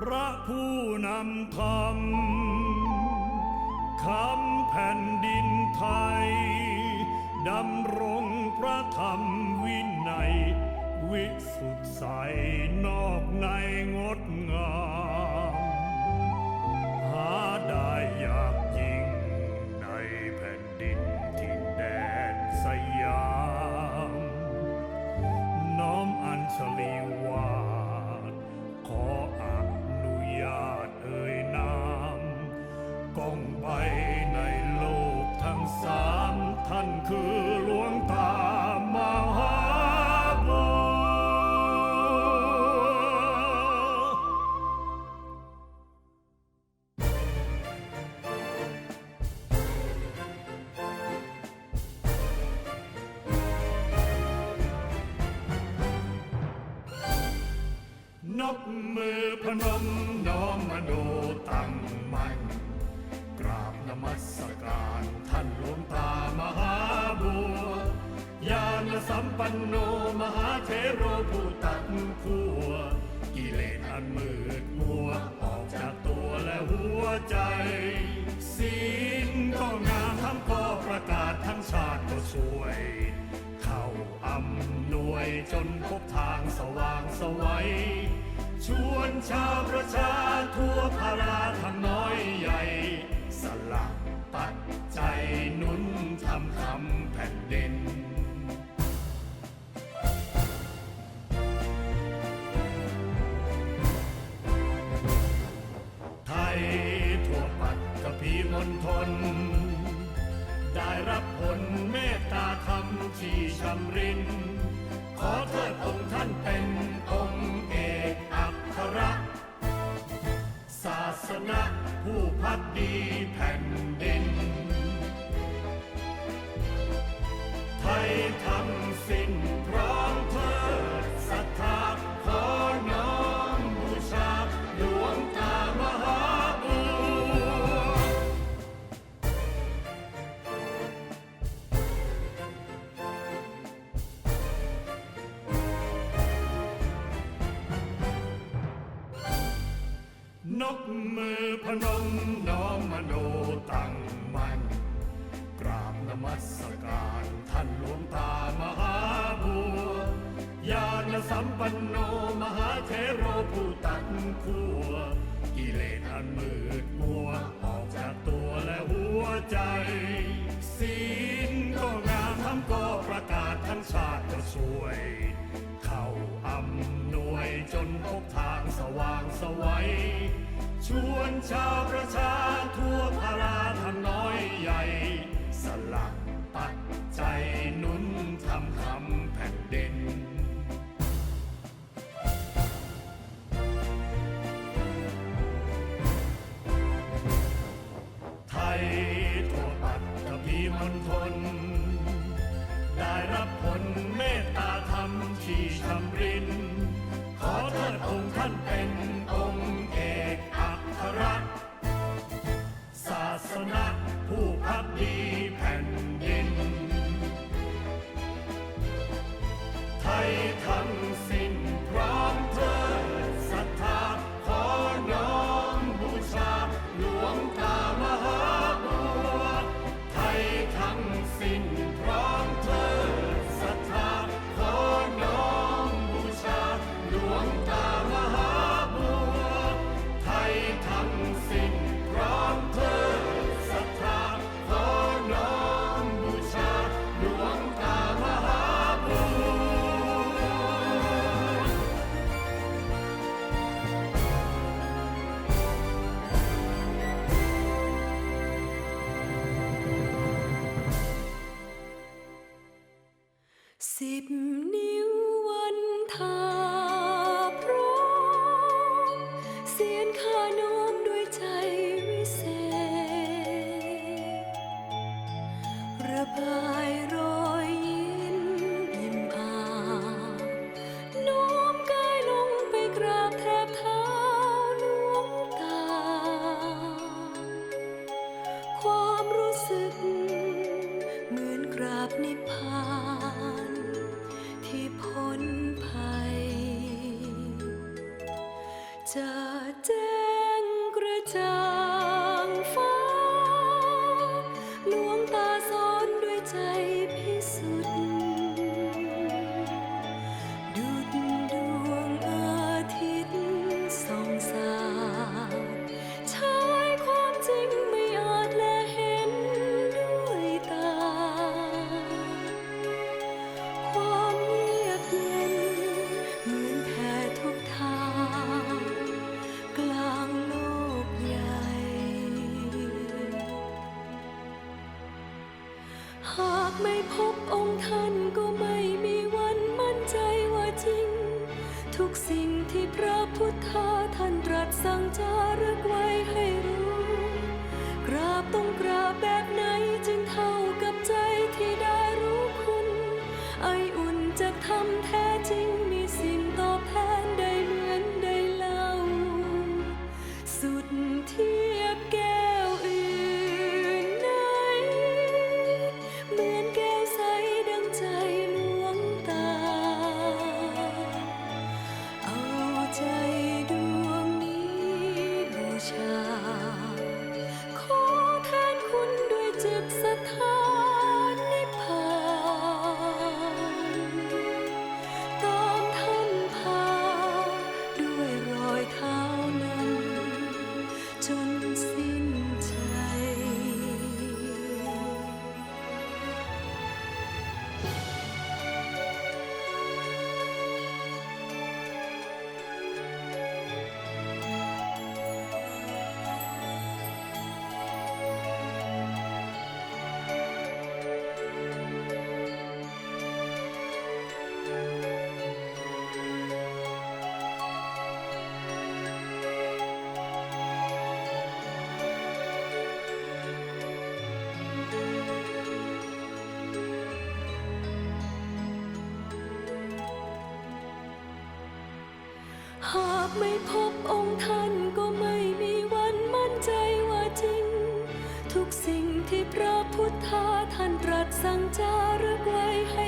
พระผู้นำธรรมคำแผ่นดินไทย ดำรงพระธรรมวินัย วิสุทธิใสนอกในงดงามหาได้อยากยิ่งในแผ่นดินที่แดนสยาม น้อมอัญชลี นบมือพนมน้อมมโนตั้งมั่นกราบนมัสการท่านหลวงตามหาบัวยานสัมปันโนมหาเทโรผู้ตัดขั้วกิเลสอันมืดมัวออกจากตัวและหัวใจ ศีลก็งามทำก็ประกาศทั้งชาติก็ช่วย เข้าอำนวยจนพบทางสว่างสวัย ชวนชาวประชาทั่วพารา สิ้น มปันโนมหาเทโรผู้ตัดขั้วกิเลสอันมืดมัวออกจากตัวและหัวใจ ศีลก็งามทำก็ประกาศทั้งชาติก็ช่วย เข้าอำนวยจนพบทางสว่างสวัยชวนชาวประชาทั่วพาราทั้งน้อยใหญ่ สลักปัดใจนุนทำคำ สิ พ้ำจ หากไม่พบองค์ท่านก็ไม่มีวันมั่นใจว่าจริง ทุกสิ่งที่พระพุทธาท่านตรัสสั่งจารึกไว้ให้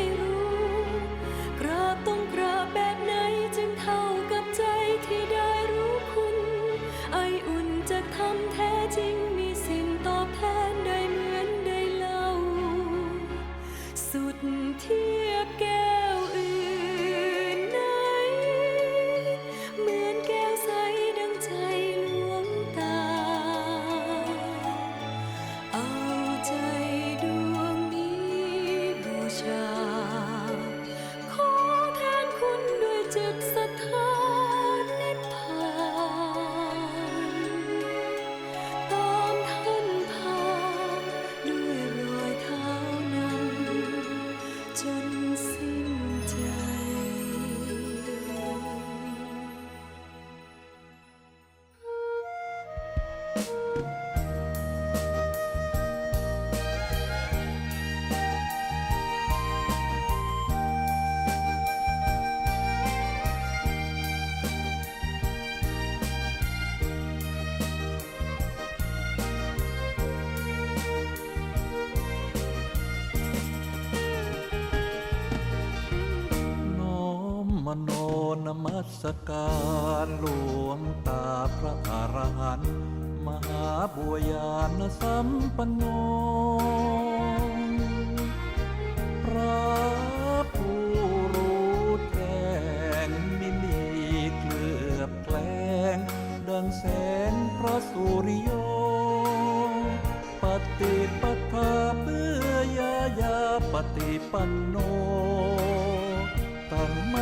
มัสการหลวงตาพระอรหันต์มหาบุญญาณสัมปันโน พระผู้รู้แจ้งม่มีเกลือบแกล้งดังแสงพระสุริโยปฏิปทาเพื่อยายาปฏิปันโน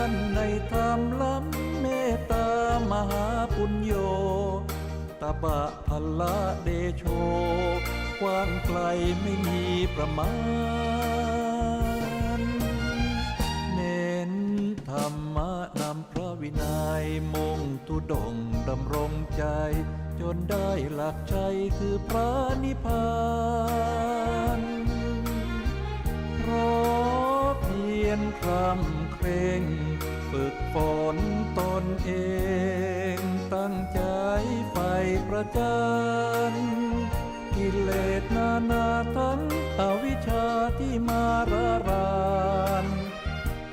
ตั้งมั่นในธรรมล้ำเมตตามหาปุญโยตบะพละเดโชกว้างไกลไม่มีประมาณ เน้นธรรมะนำพระวินัยมงตุดงดำรงใจ จนได้หลักใจคือพระนิพพานเพราะเพียรคำเคร่ง ฝนตนเองตั้งใจไปประจันกิเลสนานาทั้งอวิชชาที่มาระราน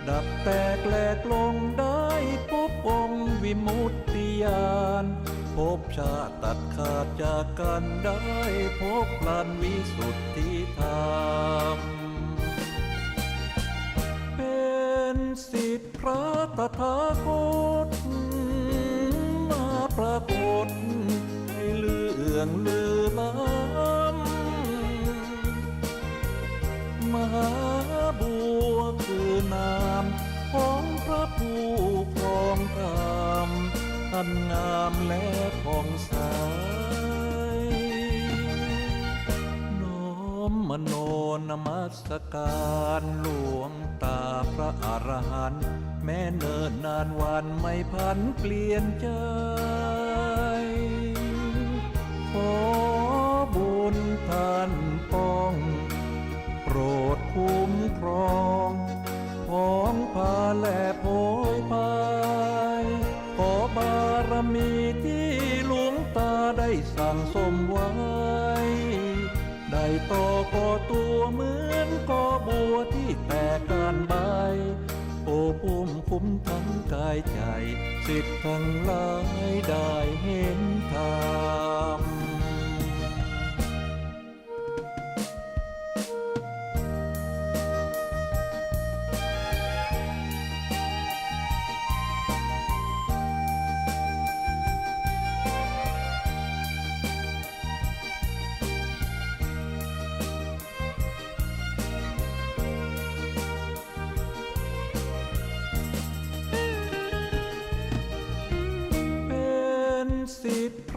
ดับแตกแหลกลงได้พบองค์วิมุตติญาณพบชาติตัดขาดจากกันได้พบพลันวิสุทธิธรรม เป็นสิทธิพระ ตถาคตมาปรากฏให้เรื่องลือล้ำมหาบัวคือนามของพระผู้ครองธรรมอันงามและผ่องใสน้อมมโนนมัสการหลวงตาพระอรหันต แม้เนิ่นนานวันไม่พันเปลี่ยนใจขอบุญท่านป้อง โปรดคุ้มครองพ้องพาและโพยพายขอบารมีที่หลวงตาได้สั่งสมไว้ ได้ต่อก่อตัวเหมือนก่อบัวท ทั้งกายใจสิทธิ์ทั้งหลายได้เห็นทาง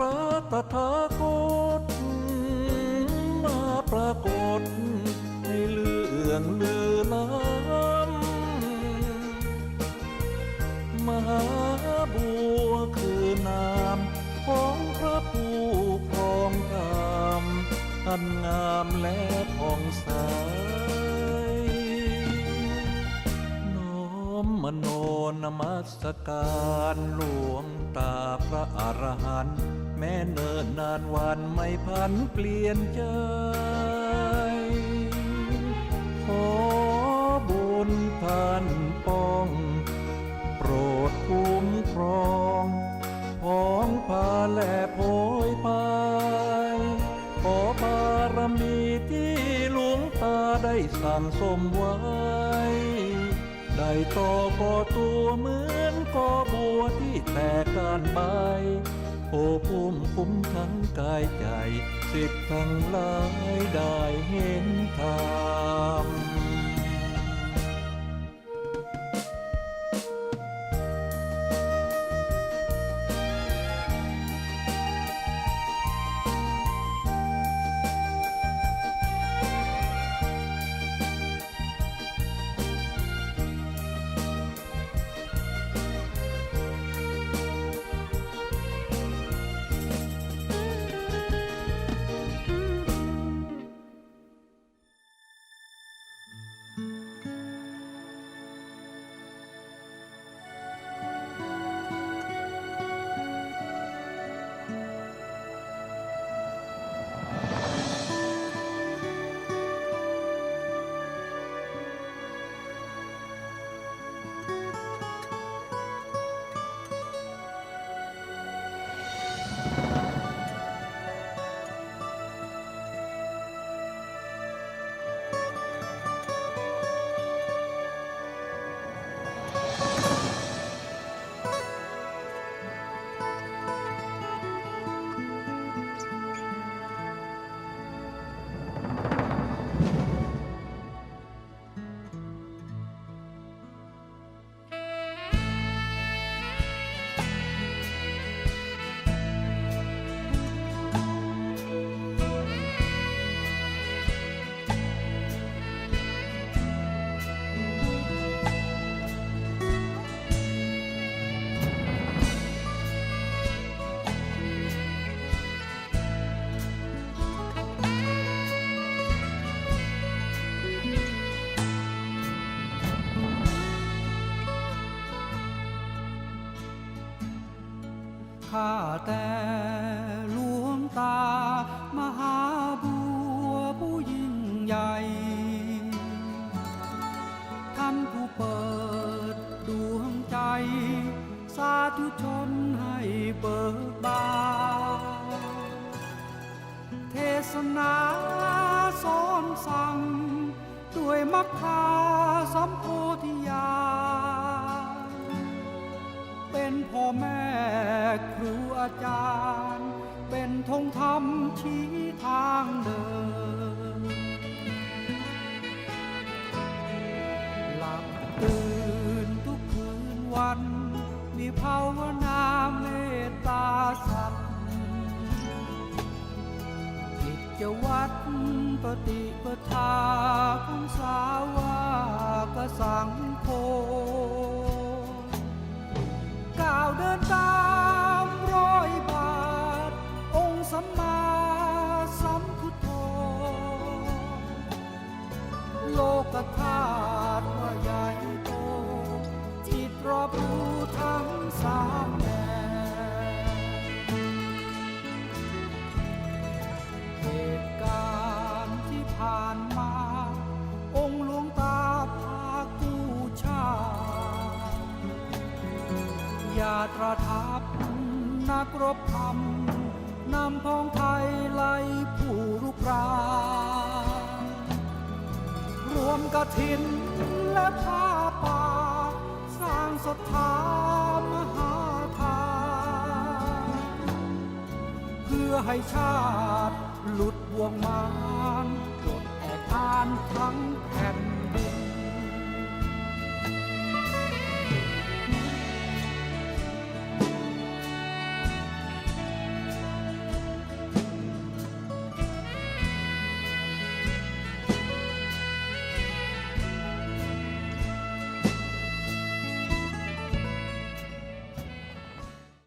ระตถาคต มาปรากฏให้เรื่องลือล้ำมหาบัวคือนามของพระผู้ครองธรรมอันงามและผ่องใสน้อมมโนนมัสการหลวงตาพระอรหันต์ แม้เนิ่นนานวันไม่พันเปลี่ยนใจขอบุญท่านป้อง โปรดคุ้มครองพ้องพาและโพยพายขอบารมีที่หลวงตาได้สั่งสมไว้ ได้ต่อก่อตัวเหมือนก่อบัวที่แตกการใบ โอ้พุ่มคุ้มทั้งกายใจ สิทธิ์ทั้งหลายได้เห็นธรรม แต่ จะวัดปฏิปทาของสาวากสังโฆก้าวเดินตาม รบธรรมนำพ้องไทยไล่ผู้รุกรานรวมกระถินและผ้าป่า สร้างศรัทธามหาทานเพื่อให้ชาติหลุดบ่วงมารปลดแอกทานทั้งแผ่น